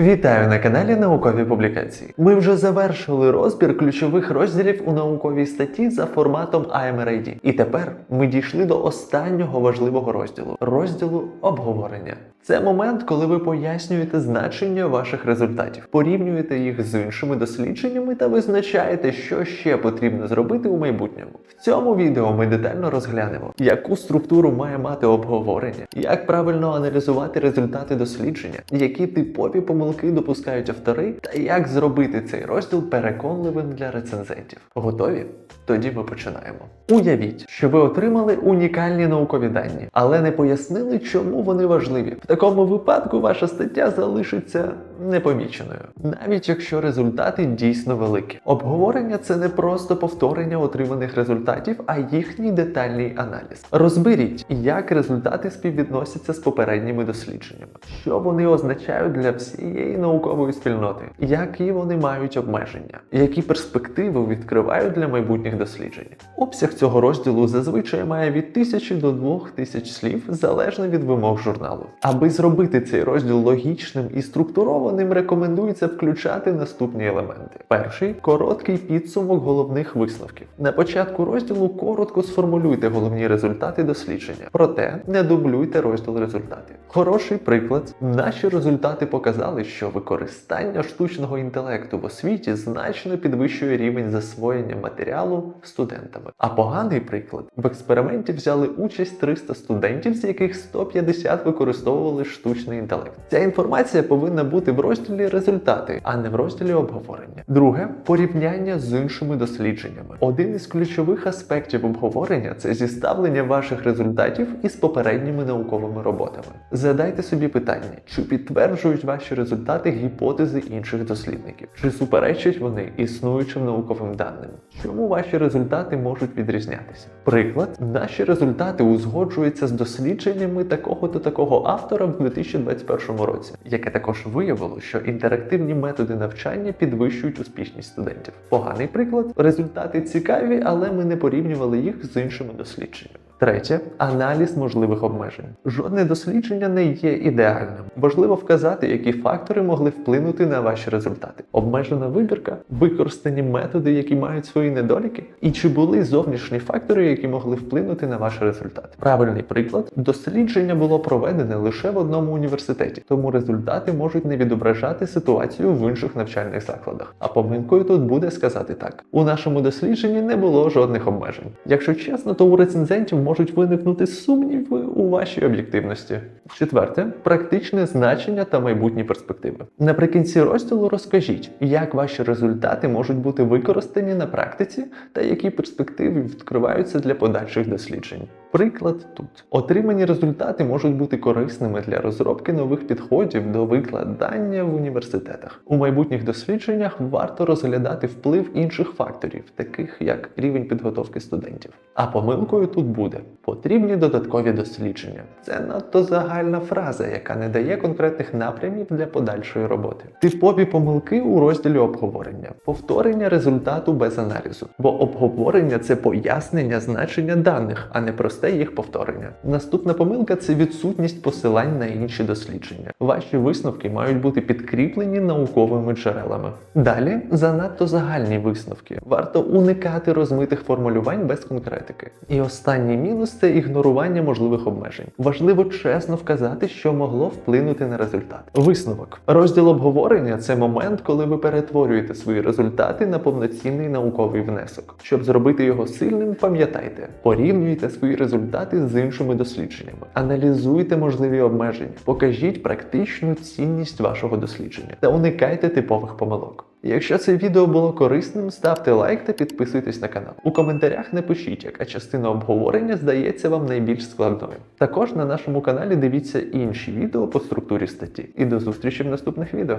Вітаю на каналі Наукові публікації. Ми вже завершили розбір ключових розділів у науковій статті за форматом AMRID. І тепер ми дійшли до останнього важливого розділу розділу обговорення. Це момент, коли ви пояснюєте значення ваших результатів, порівнюєте їх з іншими дослідженнями та визначаєте, що ще потрібно зробити у майбутньому. В цьому відео ми детально розглянемо, яку структуру має мати обговорення, як правильно аналізувати результати дослідження, які типові помилки допускають автори, та як зробити цей розділ переконливим для рецензентів. Готові? Тоді ми починаємо. Уявіть, що ви отримали унікальні наукові дані, але не пояснили, чому вони важливі. В такому випадку ваша стаття залишиться непоміченою, навіть якщо результати дійсно великі. Обговорення це не просто повторення отриманих результатів, а їхній детальний аналіз. Розберіть, як результати співвідносяться з попередніми дослідженнями, що вони означають для всієї наукової спільноти, які вони мають обмеження, які перспективи відкривають для майбутніх досліджень. Обсяг цього розділу зазвичай має від тисячі до двох тисяч слів залежно від вимог журналу. Аби зробити цей розділ логічним і структурованим, рекомендується включати наступні елементи: перший короткий підсумок головних висновків. На початку розділу коротко сформулюйте головні результати дослідження, проте не дублюйте розділ результатів. Хороший приклад: наші результати показали, що використання штучного інтелекту в освіті значно підвищує рівень засвоєння матеріалу студентами. А поганий приклад в експерименті взяли участь 300 студентів, з яких 150 використовували штучний інтелект. Ця інформація повинна бути розділі результати, а не в розділі обговорення. Друге порівняння з іншими дослідженнями. Один із ключових аспектів обговорення це зіставлення ваших результатів із попередніми науковими роботами. Задайте собі питання, чи підтверджують ваші результати гіпотези інших дослідників, чи суперечать вони існуючим науковим даним. Чому ваші результати можуть відрізнятися? Приклад, наші результати узгоджуються з дослідженнями такого-то такого автора в 2021 році, яке також виявило, що інтерактивні методи навчання підвищують успішність студентів. Поганий приклад, результати цікаві, але ми не порівнювали їх з іншими дослідженнями. Третє аналіз можливих обмежень. Жодне дослідження не є ідеальним. Важливо вказати, які фактори могли вплинути на ваші результати. Обмежена вибірка, використані методи, які мають свої недоліки, і чи були зовнішні фактори, які могли вплинути на ваш результат. Правильний приклад: дослідження було проведене лише в одному університеті, тому результати можуть не відображати ситуацію в інших навчальних закладах. А помилкою тут буде сказати так: у нашому дослідженні не було жодних обмежень. Якщо чесно, то у рецензентів можуть виникнути сумніви у вашій об'єктивності. Четверте практичне значення та майбутні перспективи. Наприкінці розділу розкажіть, як ваші результати можуть бути використані на практиці та які перспективи відкриваються для подальших досліджень. Приклад тут отримані результати можуть бути корисними для розробки нових підходів до викладання в університетах. У майбутніх дослідженнях варто розглядати вплив інших факторів, таких як рівень підготовки студентів. А помилкою тут буде потрібні додаткові дослідження. Це надто загальна фраза, яка не дає конкретних напрямів для подальшої роботи. Типові помилки у розділі обговорення, повторення результату без аналізу, бо обговорення це пояснення значення даних, а не просте їх повторення. Наступна помилка це відсутність посилань на інші дослідження. Ваші висновки мають бути підкріплені науковими джерелами. Далі занадто загальні висновки. Варто уникати розмитих формулювань без конкретики. І останній мінус це ігнорування можливих обмежень. Важливо чесно вказати, що могло вплинути на результат. Висновок. Розділ обговорення це момент, коли ви перетворюєте свої результати на повноцінний науковий внесок. Щоб зробити його сильним, пам'ятайте, порівнюйте свої результати з іншими дослідженнями, аналізуйте можливі обмеження, покажіть практичну цінність вашого дослідження та уникайте типових помилок. Якщо це відео було корисним, ставте лайк та підписуйтесь на канал. У коментарях напишіть, яка частина обговорення здається вам найбільш складною. Також на нашому каналі дивіться інші відео по структурі статті. І до зустрічі в наступних відео.